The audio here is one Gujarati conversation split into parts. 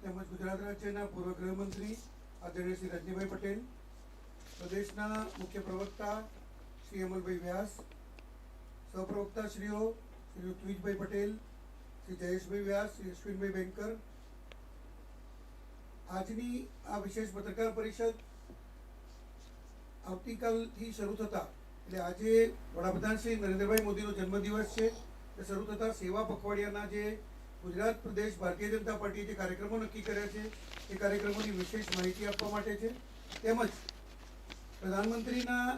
તેમજ ગુજરાત રાજ્યના પૂર્વ ગૃહમંત્રી આદરણીય શ્રી રજનીભાઈ પટેલ, પ્રદેશના મુખ્ય પ્રવક્તા શ્રી અમલભાઈ વ્યાસ, સહપ્રવક્તાશ્રીઓ શ્રી ઋત્વિજભાઈ પટેલ, શ્રી જયેશભાઈ વ્યાસ, શ્રી અશ્વિનભાઈ બેંકર આજની આ વિશેષ પત્રકાર પરિષદ આવતીકાલથી શરૂ થતા, એટલે આજે વડાપ્રધાન શ્રી નરેન્દ્રભાઈ મોદીનો જન્મદિવસ છે શરૂ થતા સેવા પખવાડિયાના જે ગુજરાત પ્રદેશ ભારતીય જનતા પાર્ટીએ જે કાર્યક્રમો નક્કી કર્યા છે, એ કાર્યક્રમોની વિશેષ માહિતી આપવા માટે છે. તેમજ પ્રધાનમંત્રીના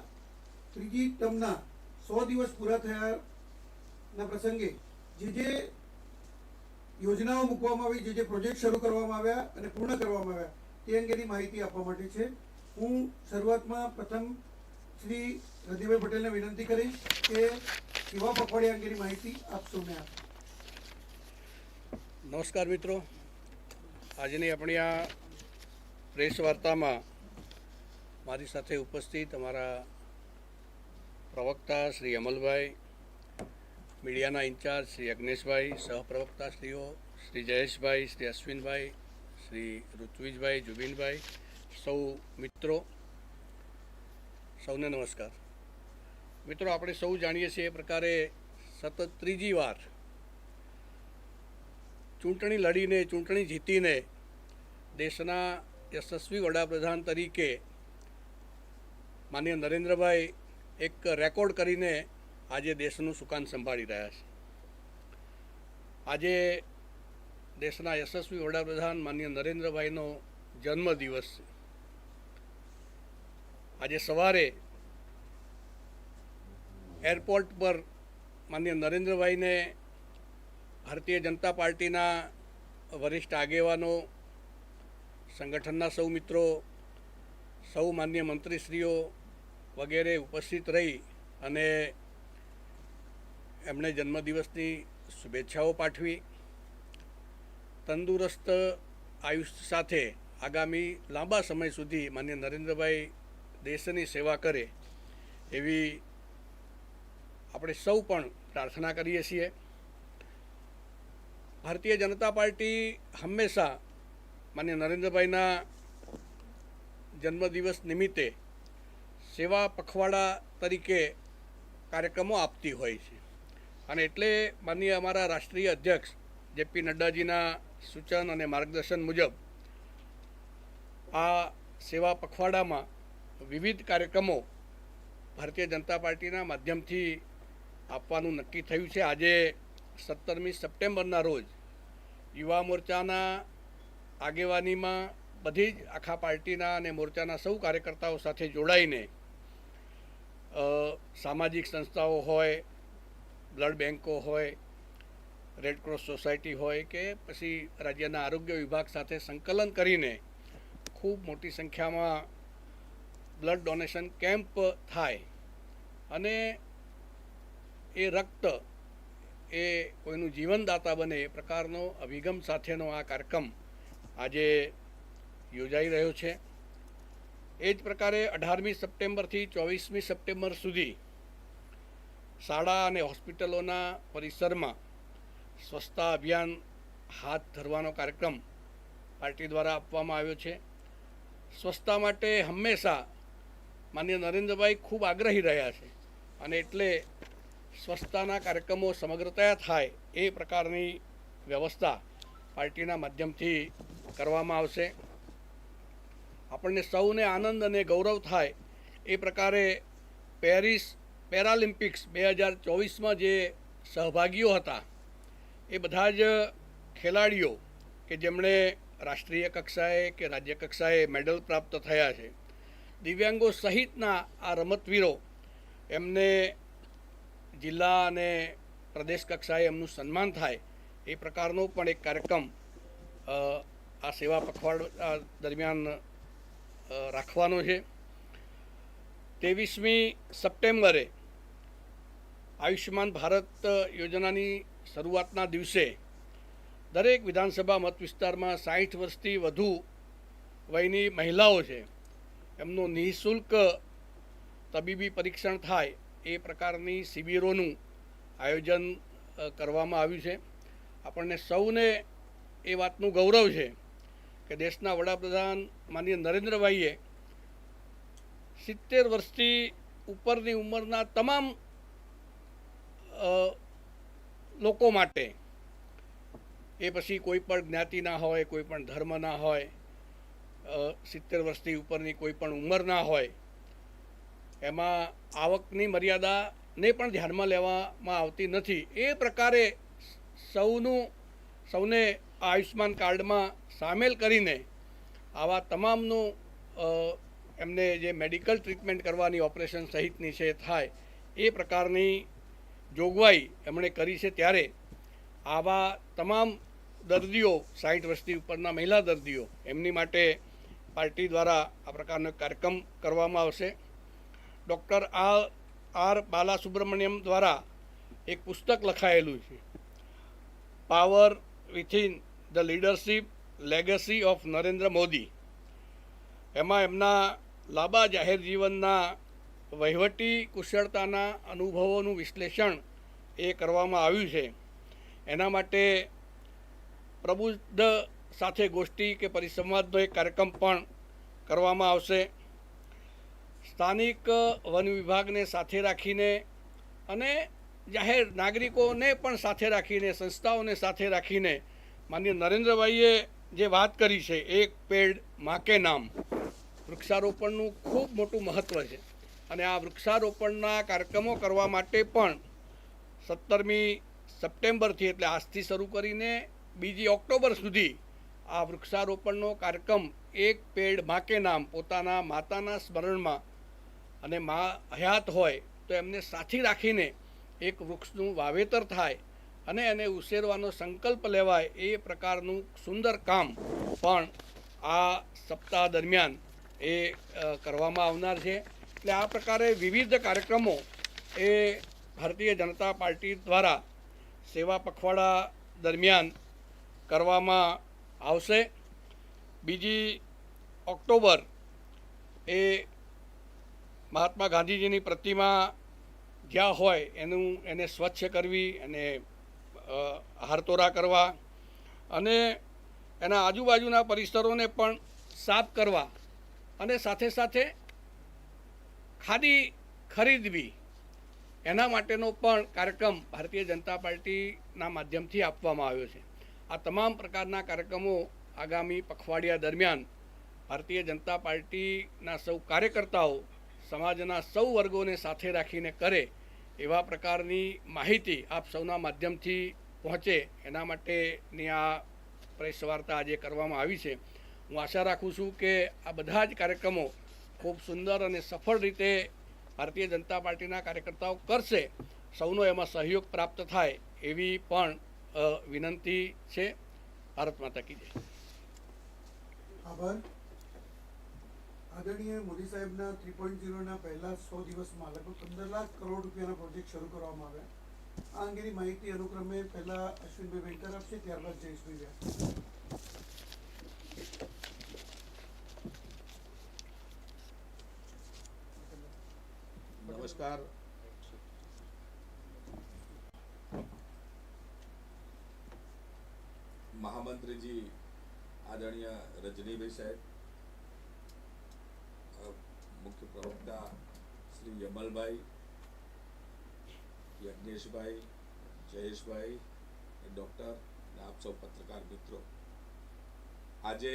ત્રીજી ટર્મના સો દિવસ પૂરા થયાના પ્રસંગે જે જે યોજનાઓ મૂકવામાં આવી, જે જે પ્રોજેક્ટ શરૂ કરવામાં આવ્યા અને પૂર્ણ કરવામાં આવ્યા, તે અંગેની માહિતી આપવા માટે છે. હું શરૂઆતમાં પ્રથમ શ્રી રતિભાઈ પટેલને વિનંતી કરીશ કે સેવા પખવાડિયા અંગેની માહિતી આપ સૌને આપે. નમસ્કાર મિત્રો. આજની આપણી આ પ્રેસ વાર્તામાં મારી સાથે ઉપસ્થિત અમારા પ્રવક્તા શ્રી અમલભાઈ, મીડિયાના ઇન્ચાર્જ શ્રી અગ્નેશભાઈ, સહપ્રવક્તા શ્રીઓ શ્રી જયેશભાઈ, શ્રી અશ્વિનભાઈ, શ્રી ઋત્વિજભાઈ, જુબિનભાઈ, સૌ મિત્રો, સૌને નમસ્કાર. મિત્રો, આપણે સૌ જાણીએ છીએ એ પ્રકારે સતત ત્રીજી વાર ચૂંટણી લડીને, ચૂંટણી જીતીને દેશના યશસ્વી વડાપ્રધાન તરીકે માનીય નરેન્દ્રભાઈ એક રેકોર્ડ કરીને આજે દેશનું સુકાન સંભાળી રહ્યા છે. આજે દેશના યશસ્વી વડાપ્રધાન માનીય નરેન્દ્રભાઈનો જન્મદિવસ છે. આજે સવારે એરપોર્ટ પર માનીય નરેન્દ્રભાઈને ભારતીય જનતા પાર્ટીના વરિષ્ઠ આગેવાનો, સંગઠનના સૌ મિત્રો, સૌ માન્ય મંત્રીશ્રીઓ વગેરે ઉપસ્થિત રહી અને એમણે જન્મદિવસની શુભેચ્છાઓ પાઠવી. તંદુરસ્ત આયુષ્ય સાથે આગામી લાંબા સમય સુધી માન્ય નરેન્દ્રભાઈ દેશની સેવા કરે એવી આપણે સૌ પણ પ્રાર્થના કરીએ છીએ. ભારતીય જનતા પાર્ટી હંમેશા માન્ય નરેન્દ્રભાઈના જન્મદિવસ નિમિત્તે સેવા પખવાડા તરીકે કાર્યક્રમો આપતી હોય છે. અને એટલે માનીએ અમારા રાષ્ટ્રીય અધ્યક્ષ જેપી નડ્ડાજીના સૂચન અને માર્ગદર્શન મુજબ આ સેવા પખવાડામાં વિવિધ કાર્યક્રમો ભારતીય જનતા પાર્ટીના માધ્યમથી આપવાનું નક્કી થયું છે. આજે સત્તરમી સપ્ટેમ્બરના રોજ યુવા મોરચાના આગેવાનીમાં બધી જ આખા પાર્ટીના અને મોરચાના સૌ કાર્યકર્તાઓ સાથે જોડાઈને સામાજિક સંસ્થાઓ હોય, બ્લડ બેન્કો હોય રેડક્રોસ સોસાયટી હોય કે પછી રાજ્યના આરોગ્ય વિભાગ સાથે સંકલન કરીને ખૂબ મોટી સંખ્યામાં બ્લડ ડોનેશન કેમ્પ થાય. અને એ રક્ત એ કોઈનું જીવનદાતા બને એ પ્રકારનો અભિગમ સાથેનો આ કાર્યક્રમ આજે યોજાઈ રહ્યો છે. એ જ પ્રકારે અઢારમી સપ્ટેમ્બરથી ચોવીસમી સપ્ટેમ્બર સુધી શાળા અને હોસ્પિટલોના પરિસરમાં સ્વચ્છતા અભિયાન હાથ ધરવાનો કાર્યક્રમ પાર્ટી દ્વારા આપવામાં આવ્યો છે. સ્વચ્છતા માટે હંમેશા માન્ય નરેન્દ્રભાઈ ખૂબ આગ્રહી રહ્યા છે અને એટલે સ્વચ્છતાના કાર્યક્રમો સમગ્રતયા થાય એ પ્રકારની વ્યવસ્થા પાર્ટીના માધ્યમથી કરવામાં આવશે. આપણને સૌને આનંદ અને ગૌરવ થાય એ પ્રકારે પેરિસ પેરાલિમ્પિક્સ બે હજાર ચોવીસમાં જે સહભાગીઓ હતા, એ બધા જ ખેલાડીઓ કે જેમણે રાષ્ટ્રીય કક્ષાએ કે રાજ્ય કક્ષાએ મેડલ પ્રાપ્ત થયા છે. દિવ્યાંગો સહિતના આ રમતવીરો એમને જિલ્લા અને પ્રદેશ કક્ષાએ એમનું સન્માન થાય એ પ્રકારનો પણ એક કાર્યક્રમ આ સેવા પખવાડ દરમિયાન રાખવાનો છે. ત્રેવીસમી સપ્ટેમ્બરે આયુષ્યમાન ભારત યોજનાની શરૂઆતના દિવસે દરેક વિધાનસભા મત વિસ્તારમાં સાઠ વર્ષથી વધુ વયની મહિલાઓ છે. એમનું નિઃશુલ્ક તબીબી પરીક્ષણ થાય એ પ્રકારની શિબિરોનું આયોજન કરવામાં આવ્યું છે. આપણને સૌને એ વાતનું ગૌરવ છે કે દેશના વડાપ્રધાન માનીય નરેન્દ્રભાઈએ સિત્તેર વર્ષથી ઉપરની ઉંમરના તમામ લોકો માટે એ પછી કોઈ પણ જ્ઞાતિના હોય, કોઈ પણ ધર્મના હોય સિત્તેર વર્ષથી ઉપરની કોઈ પણ ઉંમર ના હોય એમાં આવકની મર્યાદાને પણ ધ્યાનમાં લેવામાં આવતી નથી. એ પ્રકારે સૌનું, સૌને આયુષ્યમાન કાર્ડમાં સામેલ કરીને આવા તમામનું એમને જે મેડિકલ ટ્રીટમેન્ટ કરવાની ઓપરેશન સહિતની છે થાય, એ પ્રકારની જોગવાઈ એમણે કરી છે ત્યારે આવા તમામ દર્દીઓ સાઠ વર્ષથી ઉપરના મહિલા દર્દીઓ, એમની માટે પાર્ટી દ્વારા આ પ્રકારનો કાર્યક્રમ કરવામાં આવશે. ડૉક્ટર આર આર બાલાસુબ્રમણ્યમ દ્વારા એક પુસ્તક લખાયેલું છે. Power within the leadership legacy of Narendra Modi. એમાં એમના લાંબા જાહેર જીવનના વહીવટી કુશળતાના અનુભવોનું વિશ્લેષણ એ કરવામાં આવ્યું છે. એના માટે પ્રબુદ્ધ સાથે ગોષ્ઠી કે પરિસંવાદનો એક કાર્યક્રમ પણ કરવામાં આવશે. સ્થાનિક વન વિભાગને સાથે રાખીને અને જાહેર નાગરિકોને પણ સાથે રાખીને, સંસ્થાઓને સાથે રાખીને માનીય નરેન્દ્રભાઈએ જે વાત કરી છે, એક પેડ માકે નામ, વૃક્ષારોપણનું ખૂબ મોટું મહત્ત્વ છે. અને આ વૃક્ષારોપણના કાર્યક્રમો કરવા માટે પણ સત્તરમી સપ્ટેમ્બરથી એટલે આજથી શરૂ કરીને બીજી ઓક્ટોબર સુધી આ વૃક્ષારોપણનો કાર્યક્રમ એક પેડ માકે નામ પોતાના માતાના સ્મરણમાં અને મા હયાત હોય તો એમને સાથી રાખીને એક વૃક્ષનું વાવેતર થાય અને એને ઉછેરવાનો સંકલ્પ લેવાય એ પ્રકારનું સુંદર કામ પણ આ સપ્તાહ દરમિયાન એ કરવામાં આવનાર છે. એટલે આ પ્રકારે વિવિધ કાર્યક્રમો એ ભારતીય જનતા પાર્ટી દ્વારા સેવા પખવાડા દરમિયાન કરવામાં આવશે. બીજી ઓક્ટોબર એ મહાત્મા ગાંધીજીની પ્રતિમા જ્યાં હોય એનું એને સ્વચ્છ કરવી અને હારતોરા કરવા અને એના આજુબાજુના પરિસરોને પણ સાફ કરવા અને સાથે સાથે ખાદી ખરીદવી એના માટેનો પણ કાર્યક્રમ ભારતીય જનતા પાર્ટીના માધ્યમથી આપવામાં આવ્યો છે. આ તમામ પ્રકારના કાર્યક્રમો આગામી પખવાડિયા દરમિયાન ભારતીય જનતા પાર્ટીના સૌ કાર્યકર્તાઓ સમાજના સૌ વર્ગોને સાથે રાખીને કરે એવા પ્રકારની માહિતી આપ સૌના માધ્યમથી પહોંચે એના માટેની આ પ્રેસ વાર્તા આજે કરવામાં આવી છે. હું આશા રાખું છું કે આ બધા જ કાર્યક્રમો ખૂબ સુંદર અને સફળ રીતે ભારતીય જનતા પાર્ટીના કાર્યકર્તાઓ કરશે. સૌનો એમાં સહયોગ પ્રાપ્ત થાય એવી પણ વિનંતી છે. ભારત માતા કી જય. આભાર. આદરણીય મોદી સાહેબના થ્રી પોઈન્ટ ઝીરોના પહેલા સો દિવસમાં લગભગ પંદર લાખ કરોડ રૂપિયાના પ્રોજેક્ટ શરૂ કરવામાં આવ્યા. આ અંગેની માહિતી અનુક્રમે પહેલા અશ્વિનભાઈ વેંકર આપશે, ત્યારબાદ જયેશભાઈ વ્યાસ. નમસ્કાર. મહામંત્રીજી, આદરણીય રજનીભાઈ સાહેબ મુખ્ય પ્રવક્તા શ્રી યમલભાઈ યજ્ઞેશભાઈ જયેશભાઈ ડૉક્ટર અને આપ સૌ પત્રકાર મિત્રો. આજે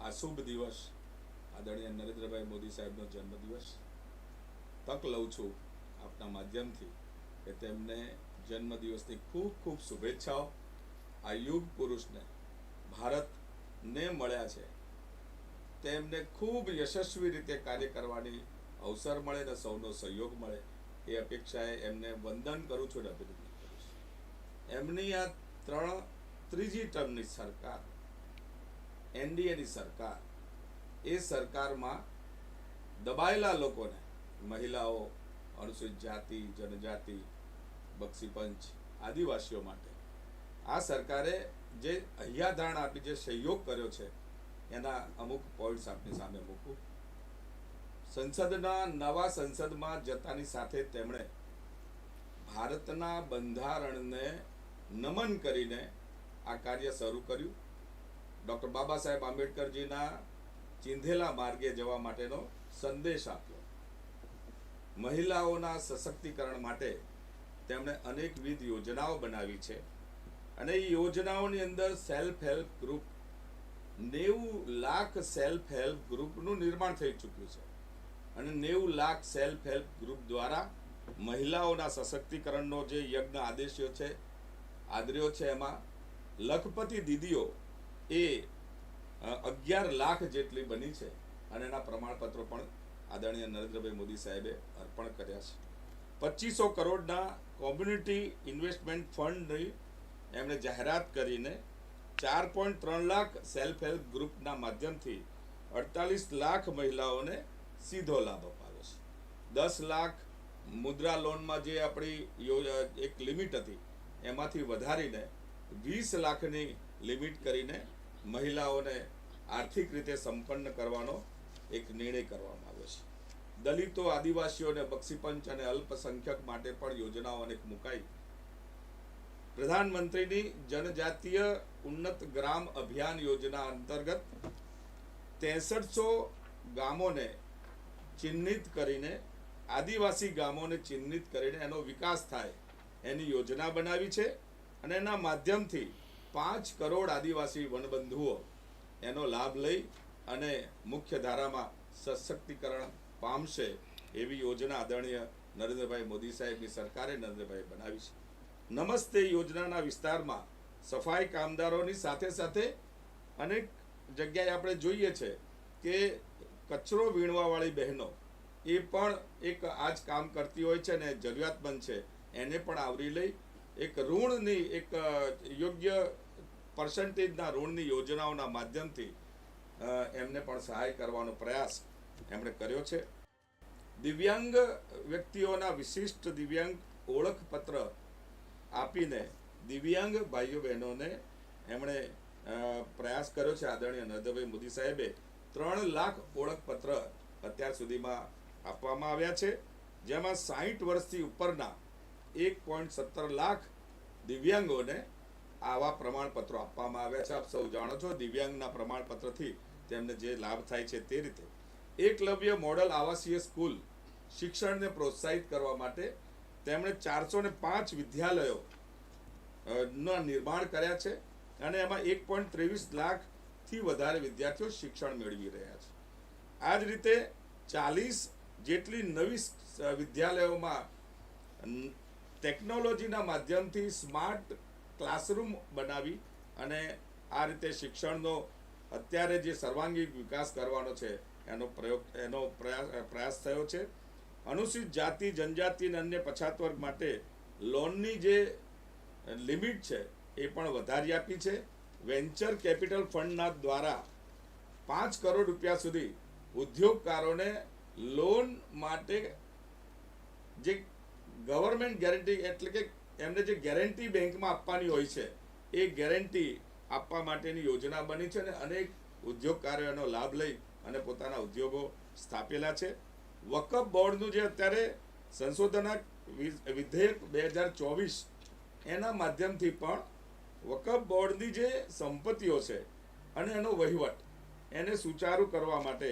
આ શુભ દિવસ, આદરણીય નરેન્દ્રભાઈ મોદી સાહેબનો જન્મદિવસ. તક લઉં છું આપના માધ્યમથી કે તેમને જન્મદિવસની ખૂબ ખૂબ શુભેચ્છાઓ. આ યુગ પુરુષને, ભારતને મળ્યા છે. તેમને ખૂબ યશસ્વી રીતે કાર્ય કરવાની અવસર મળે અને સૌનો સહયોગ મળે એ અપેક્ષાએ એમને વંદન કરું છું અને અભિનંદન કરું છું. એમની આ ત્રણ, ત્રીજી ટર્મની સરકાર, એનડીએની સરકાર, એ સરકારમાં દબાયેલા લોકોને, મહિલાઓ, અનુસૂચિત જાતિ, જનજાતિ, બક્ષીપંચ, આદિવાસીઓ માટે, આ સરકારે જે હૈયાધારણ આપી, જે સહયોગ કર્યો છે એના અમુક પોઈન્ટ્સ આપની સામે મૂકું. સંસદના નવા સંસદમાં જતાની સાથે તેમણે ભારતના બંધારણને નમન કરીને આ કાર્ય શરૂ કર્યું. ડૉક્ટર બાબા સાહેબ આંબેડકરજીના ચિંધેલા માર્ગે જવા માટેનો સંદેશ આપ્યો. મહિલાઓના સશક્તિકરણ માટે તેમણે અનેકવિધ યોજનાઓ બનાવી છે. અને એ યોજનાઓની અંદર સેલ્ફ હેલ્પ ગ્રુપ નેવું લાખ સેલ્ફ હેલ્પ ગ્રુપનું નિર્માણ થઈ ચૂક્યું છે. અને નેવું લાખ સેલ્ફ હેલ્પ ગ્રુપ દ્વારા મહિલાઓના સશક્તિકરણનો જે યજ્ઞ આદેશ્યો છે, આદર્યો છે એમાં, લખપતિ દીદીઓ એ અગિયાર લાખ જેટલી બની છે અને એના પ્રમાણપત્રો પણ આદરણીય નરેન્દ્રભાઈ મોદી સાહેબે અર્પણ કર્યા છે. પચીસો કરોડના કોમ્યુનિટી ઇન્વેસ્ટમેન્ટ ફંડની એમણે જાહેરાત કરીને ચાર પોઈન્ટ ત્રણ લાખ સેલ્ફ હેલ્પ ગ્રુપના માધ્યમથી અડતાલીસ લાખ મહિલાઓને સીધો લાભ અપાવ્યો છે. દસ લાખ મુદ્રા લોનમાં જે આપણી એક લિમિટ હતી, એમાંથી વધારીને વીસ લાખની લિમિટ કરીને મહિલાઓને આર્થિક રીતે સંપન્ન કરવાનો એક નિર્ણય કરવામાં આવ્યો છે. દલિતો, આદિવાસીઓને બક્ષીપંચ અને અલ્પસંખ્યક માટે પણ યોજનાઓ અનેક મુકાઈ પ્રધાનમંત્રીની જનજાતીય ઉન્નત ગ્રામ અભિયાન યોજના અંતર્ગત ત્રેસઠસો ગામોને ચિહ્નિત કરીને, આદિવાસી ગામોને ચિહ્નિત કરીને એનો વિકાસ થાય એની યોજના બનાવી છે અને એના માધ્યમથી પાંચ કરોડ આદિવાસી વનબંધુઓ એનો લાભ લઈ અને મુખ્ય ધારામાં સશક્તિકરણ પામશે એવી યોજના આદરણીય નરેન્દ્રભાઈ મોદી સાહેબની સરકારે નરેન્દ્રભાઈ બનાવી છે. નમસ્તે યોજનાના વિસ્તારમાં. સફાઈ કામદારોની સાથે સાથે અનેક જગ્યાએ આપણે જોઈએ છે કે કચરો વીણવાવાળી બહેનો એ પણ એક આ જ કામ કરતી હોય છે અને જરૂરિયાતમંદ છે. એને પણ આવરી લઈ એક ઋણની એક યોગ્ય પર્સન્ટેજના ઋણની યોજનાઓના માધ્યમથી એમને પણ સહાય કરવાનો પ્રયાસ એમણે કર્યો છે. દિવ્યાંગ વ્યક્તિઓના વિશિષ્ટ દિવ્યાંગ ઓળખપત્ર આપીને દિવ્યાંગ ભાઈઓ બહેનોને એમણે પ્રયાસ કર્યો છે આદરણીય નરેન્દ્રભાઈ મોદી સાહેબે. ત્રણ લાખ ઓળખપત્ર અત્યાર સુધીમાં આપવામાં આવ્યા છે, જેમાં સાહીઠ વર્ષથી ઉપરના એક પોઈન્ટ સત્તર લાખ દિવ્યાંગોને આવા પ્રમાણપત્રો આપવામાં આવ્યા છે. આપ સૌ જાણો છો, દિવ્યાંગના પ્રમાણપત્રથી તેમને જે લાભ થાય છે તે રીતે. એકલવ્ય મોડલ આવાસીય સ્કૂલ શિક્ષણને પ્રોત્સાહિત કરવા માટે તેમણે ચારસો ને પાંચ વિદ્યાલયો ના નિર્માણ કર્યા છે અને એમાં એક પોઈન્ટ ત્રેવીસ લાખથી વધારે વિદ્યાર્થીઓ શિક્ષણ મેળવી રહ્યા છે. આ જ રીતે ચાલીસ જેટલી નવી વિદ્યાલયોમાં ટેકનોલોજીના માધ્યમથી સ્માર્ટ ક્લાસરૂમ બનાવી અને આ રીતે શિક્ષણનો અત્યારે જે સર્વાંગી વિકાસ કરવાનો છે, એનો પ્રયોગ, એનો પ્રયાસ પ્રયાસ થયો છે. અનુસૂચિત જાતિ, જનજાતિ અને અન્ય પછાત વર્ગ માટે લોનની જે લિમિટ છે એ પણ વધારી આપી છે. વેન્ચર કેપિટલ ફંડના દ્વારા પાંચ કરોડ રૂપિયા સુધી ઉદ્યોગકારોને લોન માટે જે ગવર્મેન્ટ ગેરંટી એટલે કે એમને જે ગેરંટી બેંકમાં આપવાની હોય છે, એ ગેરંટી આપવા માટેની યોજના બની છે અને અનેક ઉદ્યોગકારો એનો લાભ લઈ અને પોતાના ઉદ્યોગો સ્થાપેલા છે. વકફ બોર્ડનું જે અત્યારે સંશોધનક વિધેયક બે હજાર ચોવીસ એના માધ્યમથી પણ વકફ બોર્ડની જે સંપત્તિઓ છે અને એનો વહીવટ, એને સુચારુ કરવા માટે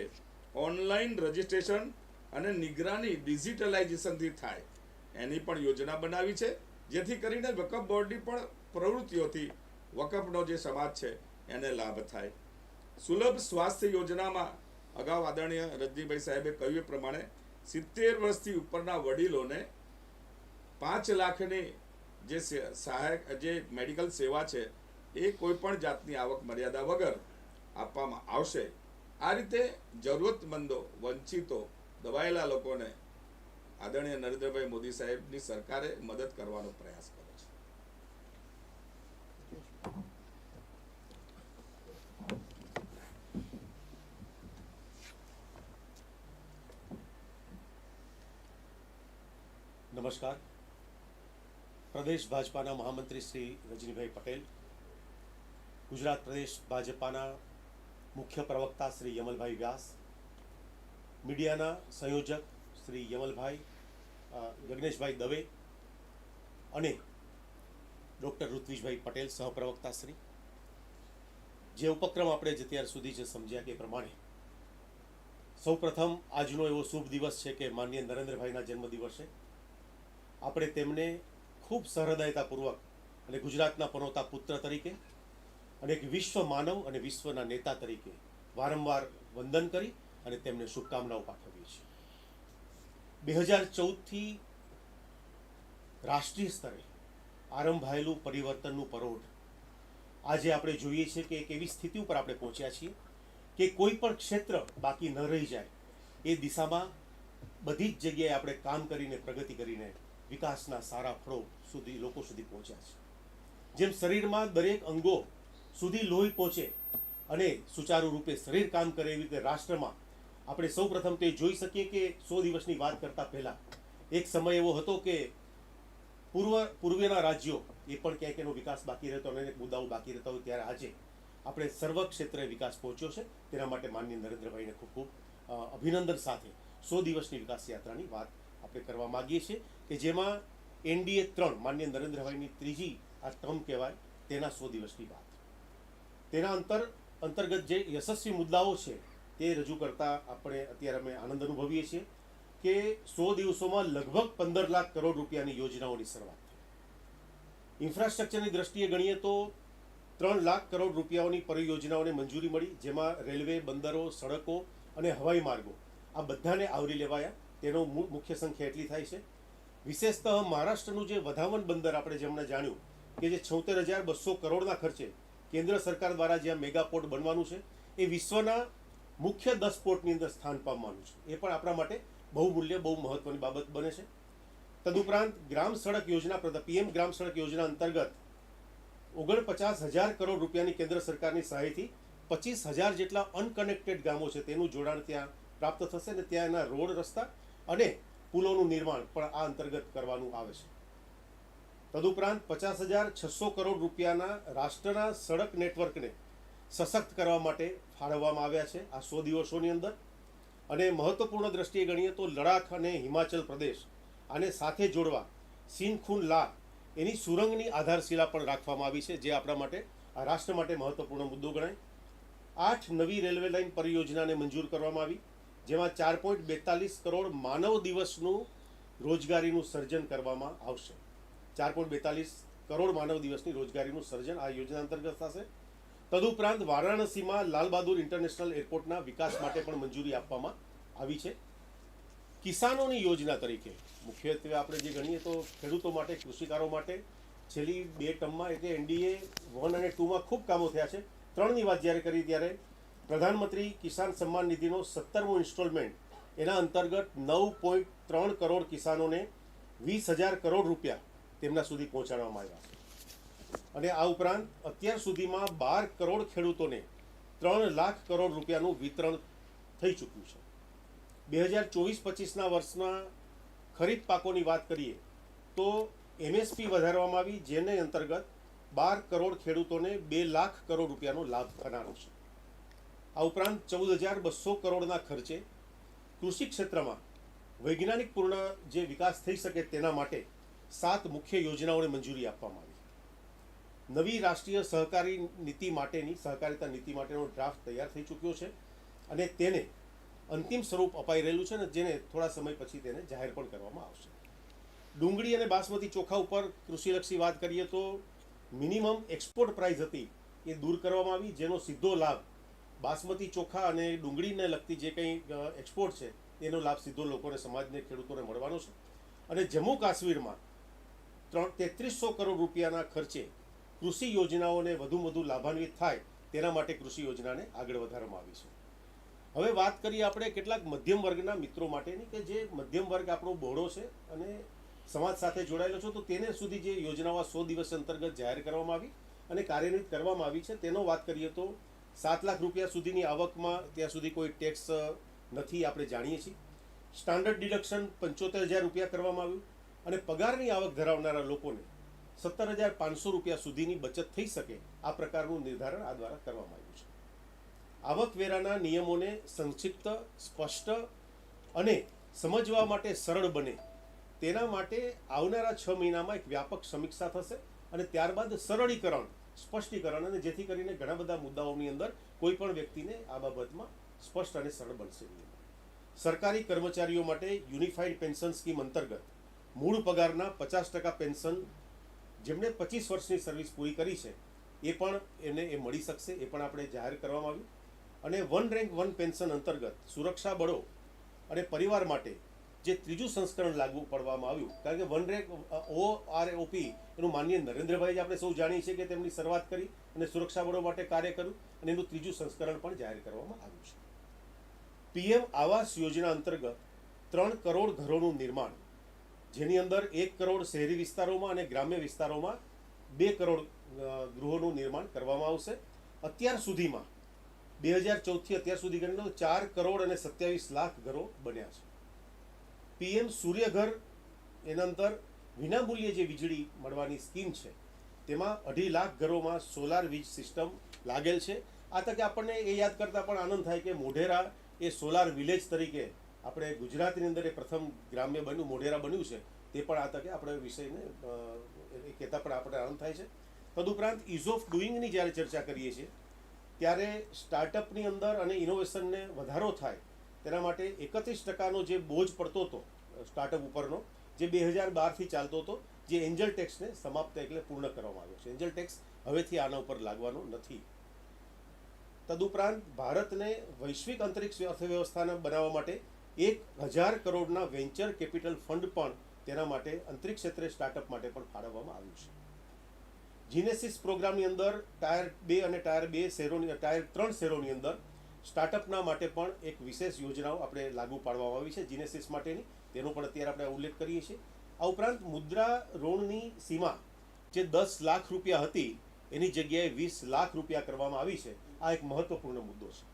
ઓનલાઈન રજિસ્ટ્રેશન અને નિગરાની ડિજિટલાઇઝેશનથી થાય, એની પણ યોજના બનાવી છે, જેથી કરીને વકફ બોર્ડની પણ પ્રવૃત્તિઓથી વકફનો જે સમાજ છે, એને લાભ થાય. સુલભ સ્વાસ્થ્ય યોજનામાં અગાઉ આદરણીય રજનીભાઈ સાહેબે કહ્યું એ પ્રમાણે સિત્તેર વર્ષથી ઉપરના વડીલોને પાંચ લાખની જે સહાયક, જે મેડિકલ સેવા છે, એ કોઈપણ જાતની આવક મર્યાદા વગર આપવામાં આવશે. આ રીતે જરૂરતમંદો, વંચિતો, દબાયેલા લોકોને આદરણીય નરેન્દ્રભાઈ મોદી સાહેબની સરકારે મદદ કરવાનો પ્રયાસ કર્યો છે નમસ્કાર. પ્રદેશ ભાજપાના મહામંત્રી શ્રી રજનીભાઈ પટેલ ગુજરાત પ્રદેશ ભાજપાના મુખ્ય પ્રવક્તા શ્રી યમલભાઈ વ્યાસ મીડિયાના સંયોજક શ્રી યમલભાઈ અ, દવે અને ડૉક્ટર ઋત્વિજભાઈ પટેલ સહપ્રવક્તા શ્રી. જે ઉપક્રમ આપણે જત્યાર સુધી જે સમજ્યા કે પ્રમાણે સૌપ્રથમ આજનો એવો શુભ દિવસ છે કે માન્ય નરેન્દ્રભાઈના જન્મદિવસે આપણે તેમને ખૂબ સહૃદયતાપૂર્વક અને ગુજરાતના પનોતા પુત્ર તરીકે અને એક વિશ્વ માનવ અને વિશ્વના નેતા તરીકે વારંવાર વંદન કરી અને તેમને શુભકામનાઓ પાઠવીએ છીએ. બે હજાર ચૌદથી રાષ્ટ્રીય સ્તરે આરંભાયેલું પરિવર્તનનું પરોઢ આજે આપણે જોઈએ છીએ કે એક એવી સ્થિતિ ઉપર આપણે પહોંચ્યા છીએ કે કોઈ પણ ક્ષેત્ર બાકી ન રહી જાય એ દિશામાં બધી જ જગ્યાએ આપણે કામ કરીને પ્રગતિ કરીને વિકાસના સારા ફળો સુધી, લોકો સુધી પહોંચ્યા છે. જેમ શરીરમાં દરેક અંગો સુધી લોહી પહોંચે અને સુચારુ રૂપે શરીર કામ કરે એવી રીતે રાષ્ટ્રમાં આપણે સૌ પ્રથમ તે જોઈ શકીએ કે સો દિવસની વાત કરતા પહેલા એક સમય એવો હતો કે પૂર્વ પૂર્વેના રાજ્યો એ પણ ક્યાંક એનો વિકાસ બાકી રહેતો અને મુદ્દાઓ બાકી રહેતા હોય ત્યારે આજે આપણે સર્વ ક્ષેત્રે વિકાસ પહોંચ્યો છે. તેના માટે માનનીય નરેન્દ્રભાઈને ખૂબ ખૂબ અભિનંદન સાથે સો દિવસની વિકાસ યાત્રાની વાત આપણે કરવા માગીએ છીએ. કે જેમાં એનડીએ ત્રણ, માન્ય નરેન્દ્રભાઈની ત્રીજી આ ટર્મ કહેવાય, તેના સો દિવસની વાત. તેના અંતર, અંતર્ગત જે યશસ્વી મુદ્દાઓ છે, તે રજૂ કરતા આપણે અત્યારે અમે આનંદ અનુભવીએ છીએ કે સો દિવસોમાં લગભગ પંદર લાખ કરોડ રૂપિયાની યોજનાઓની શરૂઆત થઈ. ઇન્ફ્રાસ્ટ્રક્ચરની દ્રષ્ટિએ ગણીએ તો ત્રણ લાખ કરોડ રૂપિયાઓની પરિયોજનાઓને મંજૂરી મળી, જેમાં રેલવે, બંદરો, સડકો અને હવાઈ માર્ગો આ બધાને આવરી લેવાયા. તેનો મુખ્ય સંખ્યા એટલી થાય છે વિશેષતઃ મહારાષ્ટ્રનું જે વધામણ બંદર આપણે જેમણે જાણ્યું, કે જે છોતેર હજાર બસો કરોડના ખર્ચે કેન્દ્ર સરકાર દ્વારા જ્યાં મેગા પોર્ટ બનવાનું છે, એ વિશ્વના મુખ્ય દસ પોર્ટની અંદર સ્થાન પામવાનું છે. એ પણ આપણા માટે બહુ મૂલ્ય બહુ મહત્વની બાબત બને છે. તદુપરાંત ગ્રામ સડક યોજના પીએમ ગ્રામ સડક યોજના અંતર્ગત ઓગણપચાસ હજાર કરોડ રૂપિયાની કેન્દ્ર સરકારની સહાયથી પચીસ હજાર જેટલા અનકનેક્ટેડ ગામો છે, તેનું જોડાણ ત્યાં પ્રાપ્ત થશે અને ત્યાં એના રોડ રસ્તા અને પુલોનું નિર્માણ પણ આ અંતર્ગત કરવાનું આવે છે. તદુપરાંત પચાસ હજાર છસો કરોડ રૂપિયાના રાષ્ટ્રના સડક નેટવર્કને સશક્ત કરવા માટે ફાળવવામાં આવ્યા છે આ સો દિવસોની અંદર. અને મહત્વપૂર્ણ દ્રષ્ટિએ ગણીએ તો લડાખ અને હિમાચલ પ્રદેશ આને સાથે જોડવા સિનખુન લા એની સુરંગની આધારશિલા પણ રાખવામાં આવી છે, જે આપણા માટે, આ રાષ્ટ્ર માટે મહત્વપૂર્ણ મુદ્દો ગણાય. આઠ નવી રેલવે લાઇન પરિયોજનાને મંજૂર કરવામાં આવી. જેમાં ચાર પોઈન્ટ બેતાલીસ કરોડ માનવ દિવસનું રોજગારીનું સર્જન કરવામાં આવશે. ચાર પોઈન્ટ બેતાલીસ કરોડ માનવ દિવસની રોજગારીનું સર્જન આ યોજના અંતર્ગત થશે. તદુપરાંત વારાણસીમાં લાલ બહાદુર ઇન્ટરનેશનલ એરપોર્ટના વિકાસ માટે પણ મંજૂરી આપવામાં આવી છે. કિસાનોની યોજના તરીકે મુખ્યત્વે આપણે જે ગણીએ તો ખેડૂતો માટે, કૃષિકારો માટે છેલ્લી બે ટર્મમાં એટલે એનડીએ વન અને ટુમાં ખૂબ કામો થયા છે. ત્રણની વાત જ્યારે કરી ત્યારે પ્રધાનમંત્રી કિસાન સન્માન નિધિનો સત્તરમો ઇન્સ્ટોલમેન્ટ. એના અંતર્ગત નવ પોઈન્ટ ત્રણ કરોડ કિસાનોને વીસ હજાર કરોડ રૂપિયા તેમના સુધી પહોંચાડવામાં આવ્યા. અને આ ઉપરાંત અત્યાર સુધીમાં બાર કરોડ ખેડૂતોને ત્રણ લાખ કરોડ રૂપિયાનું વિતરણ થઈ ચૂક્યું છે. બે હજાર ચોવીસ પચીસના વર્ષના ખરીફ પાકોની વાત કરીએ તો એમએસપી વધારવામાં આવી, જેને અંતર્ગત બાર કરોડ ખેડૂતોને બે લાખ કરોડ રૂપિયાનો લાભ થનારો છે. આ ઉપરાંત ચૌદ હજાર બસો કરોડના ખર્ચે કૃષિ ક્ષેત્રમાં વૈજ્ઞાનિક પૂર્ણ જે વિકાસ થઈ શકે તેના માટે સાત મુખ્ય યોજનાઓને મંજૂરી આપવામાં આવી. નવી રાષ્ટ્રીય સહકારી નીતિ માટેની, સહકારિતા નીતિ માટેનો ડ્રાફ્ટ તૈયાર થઈ ચૂક્યો છે અને તેને અંતિમ સ્વરૂપ અપાઈ રહેલું છે ને જેને થોડા સમય પછી તેને જાહેર પણ કરવામાં આવશે. ડુંગળી અને બાસમતી ચોખા ઉપર કૃષિલક્ષી વાત કરીએ તો મિનિમમ એક્સપોર્ટ પ્રાઇસ હતી એ દૂર કરવામાં આવી, જેનો સીધો લાભ બાસમતી ચોખા અને ડુંગળીને લગતી જે કંઈ એક્સપોર્ટ છે, એનો લાભ સીધો લોકોને, સમાજને, ખેડૂતોને મળવાનો છે. અને જમ્મુ કાશ્મીરમાં ત્રણ, તેત્રીસો કરોડ રૂપિયાના ખર્ચે કૃષિ યોજનાઓને વધુ વધુ લાભાન્વિત થાય તેના માટે કૃષિ યોજનાને આગળ વધારવામાં આવી છે. હવે વાત કરીએ આપણે કેટલાક મધ્યમ વર્ગના મિત્રો માટેની કે જે મધ્યમ વર્ગ આપણો બહોળો છે અને સમાજ સાથે જોડાયેલો છે, તો તેને સુધી જે યોજનાઓ સો દિવસ અંતર્ગત જાહેર કરવામાં આવી અને કાર્યાન્વિત કરવામાં આવી છે, તેનો વાત કરીએ તો સાત લાખ રૂપિયા સુધીની આવકમાં ત્યાં સુધી કોઈ ટેક્સ નથી આપણે જાણીએ છીએ. સ્ટાન્ડર્ડ ડિડક્શન પંચોતેર હજાર રૂપિયા કરવામાં આવ્યું અને પગારની આવક ધરાવનારા લોકોને સત્તર હજાર પાંચસો રૂપિયા સુધીની બચત થઈ શકે આ પ્રકારનું નિર્ધારણ આ દ્વારા કરવામાં આવ્યું છે. આવકવેરાના નિયમોને સંક્ષિપ્ત, સ્પષ્ટ અને સમજવા માટે સરળ બને તેના માટે આવનારા છ મહિનામાં એક વ્યાપક સમીક્ષા થશે અને ત્યારબાદ સરળીકરણ સ્પષ્ટીકરણ અને જેથી કરીને ઘણા બધા મુદ્દાઓની અંદર કોઈ પણ વ્યક્તિને આ બાબતમાં સ્પષ્ટ અને સરળ બનશે સરકારી કર્મચારીઓ માટે યુનિફાઈડ પેન્શન સ્કીમ અંતર્ગત મૂળ પગારના પચાસ ટકા પેન્શન જેમણે પચીસ વર્ષની સર્વિસ પૂરી કરી છે, એ પણ એને એ મળી શકશે, એ પણ આપણે જાહેર કરવામાં આવ્યું. અને વન રેન્ક વન પેન્શન અંતર્ગત સુરક્ષા બળો અને પરિવાર માટે જે ત્રીજું સંસ્કરણ લાગુ પડવામાં આવ્યું, કારણ કે one rank O, R OP એનું માન્ય નરેન્દ્રભાઈ જ આપણે સૌ જાણીએ છીએ કે તેમની શરૂઆત કરી અને સુરક્ષા બળો માટે કાર્ય કર્યું અને એનું ત્રીજું સંસ્કરણ પણ જાહેર કરવામાં આવ્યું છે. પીએમ આવાસ યોજના અંતર્ગત ત્રણ કરોડ ઘરોનું નિર્માણ, જેની અંદર એક કરોડ શહેરી વિસ્તારોમાં અને ગ્રામ્ય વિસ્તારોમાં બે કરોડ ગૃહોનું નિર્માણ કરવામાં આવશે. અત્યાર સુધીમાં, બે હજાર ચૌદથી અત્યાર સુધી ગણીને તો ચાર કરોડ અને સત્યાવીસ લાખ ઘરો બન્યા છે. પીએમ સૂર્યઘર એના અંતર વિનામૂલ્યે જે વીજળી મળવાની સ્કીમ છે, તેમાં અઢી લાખ ઘરોમાં સોલાર વીજ સિસ્ટમ લાગેલ છે. આ તકે આપણને એ યાદ કરતાં પણ આનંદ થાય કે મોઢેરા એ સોલાર વિલેજ તરીકે આપણે ગુજરાતની અંદર એ પ્રથમ ગ્રામ્ય બન્યું, મોઢેરા બન્યું છે. તે પણ આ તકે આપણે વિષયને એ કહેતા પણ આપણે આનંદ થાય છે. તદુપરાંત ઇઝ ઓફ ડુઈંગની જ્યારે ચર્ચા કરીએ છીએ, ત્યારે સ્ટાર્ટઅપની અંદર અને ઇનોવેશનને વધારો થાય તેના માટે એકત્રીસ ટકાનો જે બોજ પડતો હતો સ્ટાર્ટઅપ ઉપરનો, જે બે હજાર બારથી ચાલતો હતો, જે એન્જલ ટેક્સને સમાપ્ત એટલે પૂર્ણ કરવામાં આવ્યો છે. એન્જલ ટેક્સ હવેથી આના ઉપર લાગવાનો નથી. તદુપરાંત ભારતને વૈશ્વિક અંતરિક્ષ અર્થવ્યવસ્થાને બનાવવા માટે એક હજાર કરોડના વેન્ચર કેપિટલ ફંડ પણ તેના માટે અંતરિક્ષ ક્ષેત્રે સ્ટાર્ટઅપ માટે પણ ફાળવવામાં આવ્યું છે. જીનેસિસ પ્રોગ્રામની અંદર ટાયર બે અને ટાયર બે શહેરોની ટાયર ત્રણ શહેરોની અંદર સ્ટાર્ટઅપના માટે પણ એક વિશેષ યોજનાઓ આપણે લાગુ પાડવામાં આવી છે જીનેસિસ માટેની. તેનો પણ અત્યારે આપણે ઉલ્લેખ કરીએ છીએ. આ ઉપરાંત મુદ્રા ઋણની સીમા જે દસ લાખ રૂપિયા હતી, એની જગ્યાએ વીસ લાખ રૂપિયા કરવામાં આવી છે. આ એક મહત્વપૂર્ણ મુદ્દો છે.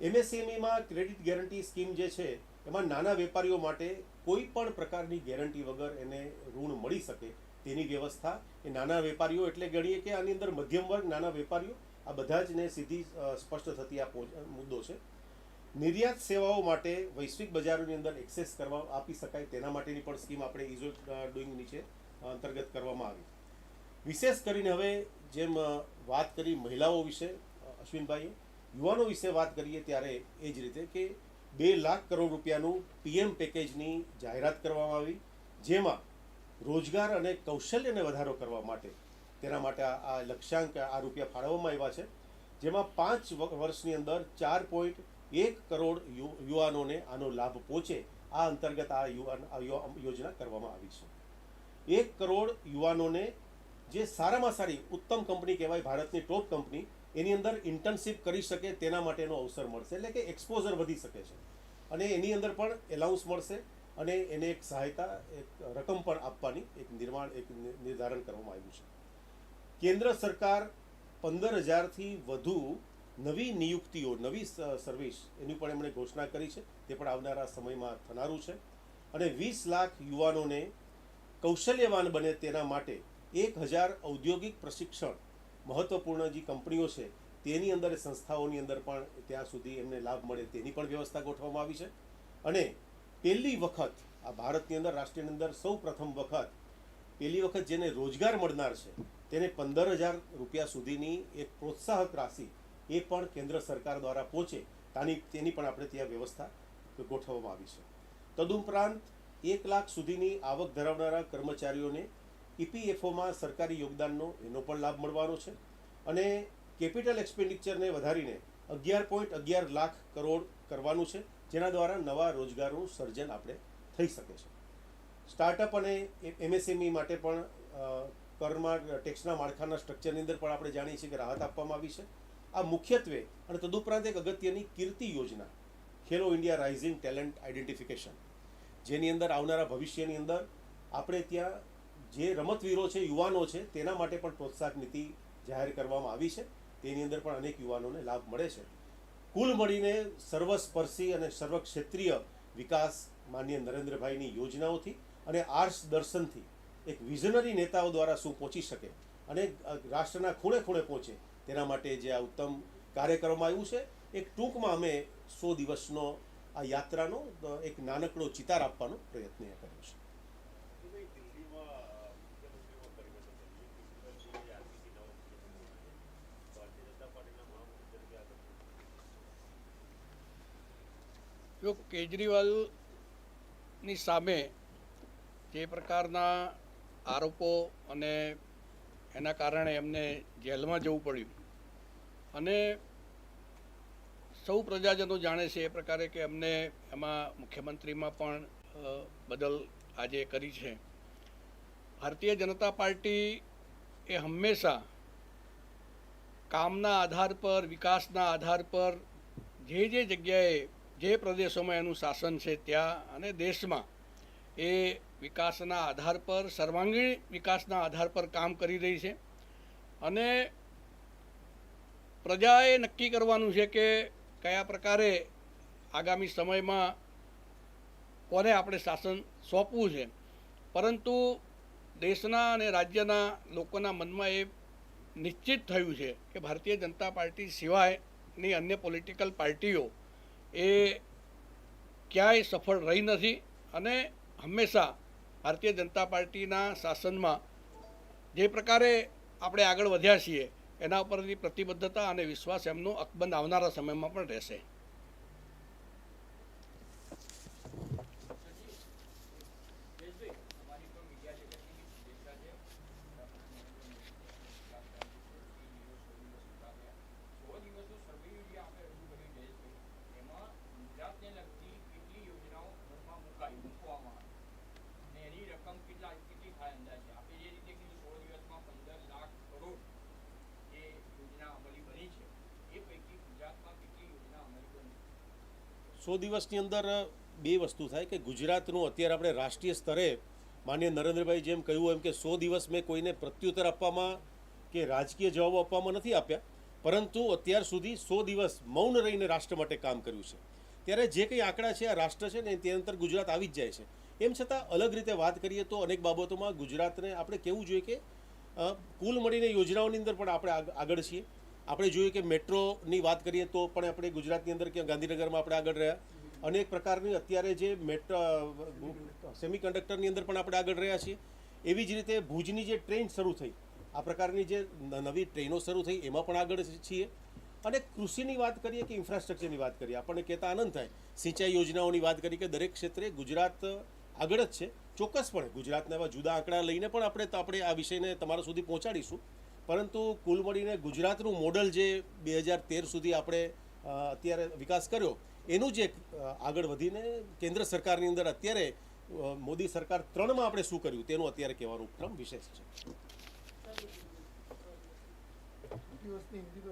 એમએસએમઈમાં ક્રેડિટ ગેરંટી સ્કીમ જે છે, એમાં નાના વેપારીઓ માટે કોઈ પણ પ્રકારની ગેરંટી વગર એને ઋણ મળી શકે તેની વ્યવસ્થા. એ નાના વેપારીઓ એટલે ગણીએ કે આની અંદર મધ્યમ વર્ગ નાના વેપારીઓ આ બધા જ ને સીધી સ્પષ્ટ થતી આ મુદ્દો છે. નિર્યાત સેવાઓ માટે વૈશ્વિક બજારોની અંદર એક્સેસ કરવા આપી શકાય તેના માટેની પણ સ્કીમ આપણે ઇઝો ડુઈંગ નીચે અંતર્ગત કરવામાં આવી. વિશેષ કરીને હવે જેમ વાત કરી મહિલાઓ વિશે અશ્વિનભાઈએ, યુવાનો વિશે વાત કરીએ ત્યારે એ જ રીતે કે બે લાખ કરોડ રૂપિયાનું પીએમ પેકેજની જાહેરાત કરવામાં આવી, જેમાં રોજગાર અને કૌશલ્યને વધારો કરવા માટે તેના માટે આ લક્ષ્યાંક, આ રૂપિયા ફાળવવામાં આવ્યા છે, જેમાં પાંચ વર્ષની અંદર ચાર પોઈન્ટ એક કરોડ યુવાનોને આનો લાભ પહોંચે, આ અંતર્ગત આ યુવાન યોજના કરવામાં આવી છે. એક કરોડ યુવાનોને જે સારામાં સારી ઉત્તમ કંપની કહેવાય, ભારતની ટોપ કંપની, એની અંદર ઇન્ટર્નશીપ કરી શકે, તેના માટેનો અવસર મળશે, એટલે કે એક્સપોઝર વધી શકે છે. અને એની અંદર પણ એલાઉન્સ મળશે અને એને એક સહાયતા, એક રકમ પણ આપવાની, એક નિર્માણ એક નિર્ધારણ કરવામાં આવ્યું છે. કેન્દ્ર સરકાર પંદર હજારથી વધુ નવી નિયુક્તિઓ, નવી સર્વિસ એની પણ એમણે ઘોષણા કરી છે. તે પણ આવનારા સમયમાં થનારું છે. અને વીસ લાખ યુવાનોને કૌશલ્યવાન બને તેના માટે એક હજાર ઔદ્યોગિક પ્રશિક્ષણ મહત્વપૂર્ણ જે કંપનીઓ છે, તેની અંદર સંસ્થાઓની અંદર પણ ત્યાં સુધી એમને લાભ મળે તેની પણ વ્યવસ્થા ગોઠવવામાં આવી છે. અને પહેલી વખત, આ ભારતની અંદર, રાષ્ટ્રની અંદર સૌ પ્રથમ વખત પહેલી વખત જેને રોજગાર મળનાર છે તેને પંદર હજાર રૂપિયા સુધીની એક પ્રોત્સાહક રાશિ એ પણ કેન્દ્ર સરકાર દ્વારા પહોંચે તાની તેની પણ આપણે ત્યાં વ્યવસ્થા ગોઠવવામાં આવી છે. તદુપરાંત એક લાખ સુધીની આવક ધરાવનારા કર્મચારીઓને ઈપીએફઓમાં સરકારી યોગદાનનો એનો પણ લાભ મળવાનો છે અને કેપિટલ એક્સપેન્ડિચરને વધારીને અગિયાર પોઈન્ટ અગિયાર લાખ કરોડ કરવાનું છે, જેના દ્વારા નવા રોજગારનું સર્જન આપણે થઈ શકે છે. સ્ટાર્ટઅપ અને એમએસએમઈ માટે પણ કરમાં, ટેક્સના માળખાના સ્ટ્રક્ચરની અંદર પણ આપણે જાણીએ છીએ કે રાહત આપવામાં આવી છે. આ મુખ્યત્વે અને તદુપરાંત એક અગત્યની કીર્તિ યોજના Khelo India rising talent identification જેની અંદર આવનારા ભવિષ્યની અંદર આપણે ત્યાં જે રમતવીરો છે, યુવાનો છે, તેના માટે પણ પ્રોત્સાહક નીતિ જાહેર કરવામાં આવી છે. તેની અંદર પણ અનેક યુવાનોને લાભ મળે છે. કુલ મળીને સર્વસ્પર્શી અને સર્વક્ષેત્રીય વિકાસ માન્ય નરેન્દ્રભાઈની યોજનાઓથી અને આર્ષ દર્શનથી એક વિઝનરી નેતાઓ દ્વારા શું પહોંચી શકે અને રાષ્ટ્રના ખૂણે ખૂણે પહોંચે, તેના માટે જે આ ઉત્તમ કાર્ય કરવામાં આવ્યું છે, એક ટૂંકમાં અમે સો દિવસનો આ યાત્રાનો એક નાનકડો ચિતાર આપવાનો પ્રયત્ન કર્યો છે. કેજરીવાલની સામે જે પ્રકારના આરોપો અને એના કારણે એમને જેલમાં જવું પડ્યું. અને સૌ પ્રજાજનો જાણે છે એ પ્રકારે કે અમને એમાં મુખ્યમંત્રીમાં પણ બદલ આજે કરી છે. ભારતીય જનતા પાર્ટી એ હંમેશા કામના આધાર પર, વિકાસના આધાર પર જે જે જગ્યાએ, જે પ્રદેશોમાં એનું શાસન છે ત્યાં અને દેશમાં એ વિકાસના આધાર પર સર્વાંગીણ વિકાસના આધાર પર કામ કરી રહી છે. અને પ્રજાએ નક્કી કરવાનું છે કે કયા પ્રકારે આગામી સમયમાં કોને આપણે શાસન સોંપવું છે. પરંતુ દેશના અને રાજ્યના લોકોના મનમાં એ નિશ્ચિત થયું છે કે ભારતીય જનતા પાર્ટી સિવાયની અન્ય પોલિટિકલ પાર્ટીઓ એ ક્યાંય સફળ રહી નથી અને હંમેશા ભારતીય જનતા પાર્ટીના શાસનમાં જે પ્રકારે આપણે આગળ વધ્યા છીએ, એના ઉપરની પ્રતિબદ્ધતા અને વિશ્વાસ એમનો અકબંધ આવનારા સમયમાં પણ રહેશે. સો દિવસની અંદર બે વસ્તુ થાય કે ગુજરાતનું અત્યારે આપણે રાષ્ટ્રીય સ્તરે માન્ય નરેન્દ્રભાઈ જેમ કહ્યું એમ કે સો દિવસ મેં કોઈને પ્રત્યુત્તર આપવામાં કે રાજકીય જવાબો આપવામાં નથી આપ્યા. પરંતુ અત્યાર સુધી સો દિવસ મૌન રહીને રાષ્ટ્ર માટે કામ કર્યું છે. ત્યારે જે કંઈ આંકડા છે, આ રાષ્ટ્ર છે ને તે અંતર ગુજરાત આવી જ જાય છે. એમ છતાં અલગ રીતે વાત કરીએ તો અનેક બાબતોમાં ગુજરાતને આપણે કહેવું જોઈએ કે કુલ મળીને યોજનાઓની અંદર પણ આપણે આગળ છીએ. આપણે જોઈએ કે મેટ્રોની વાત કરીએ તો પણ આપણે ગુજરાતની અંદર કે ગાંધીનગરમાં આપણે આગળ રહ્યા. અનેક પ્રકારની અત્યારે જે મેટ્રો, સેમિકન્ડક્ટરની અંદર પણ આપણે આગળ રહ્યા છીએ. એવી જ રીતે ભુજની જે ટ્રેન શરૂ થઈ, આ પ્રકારની જે નવી ટ્રેનો શરૂ થઈ, એમાં પણ આગળ છીએ. અને કૃષિની વાત કરીએ કે ઇન્ફ્રાસ્ટ્રક્ચરની વાત કરીએ, આપણને કહેતા આનંદ થાય. સિંચાઈ યોજનાઓની વાત કરી કે દરેક ક્ષેત્રે ગુજરાત આગળ જ છે. ચોક્કસપણે ગુજરાતના એવા જુદા આંકડા લઈને પણ આપણે આપણે આ વિષયને તમારા સુધી પહોંચાડીશું. પરંતુ કુલ મળીને ગુજરાતનું મોડલ જે બે હજાર તેર સુધી આપણે અત્યારે વિકાસ કર્યો, એનું જે આગળ વધીને કેન્દ્ર સરકારની અંદર અત્યારે મોદી સરકાર ત્રણમાં આપણે શું કર્યું તેનું અત્યારે કહેવાનું ક્રમ વિશેષ છે. દિવસની હિન્દી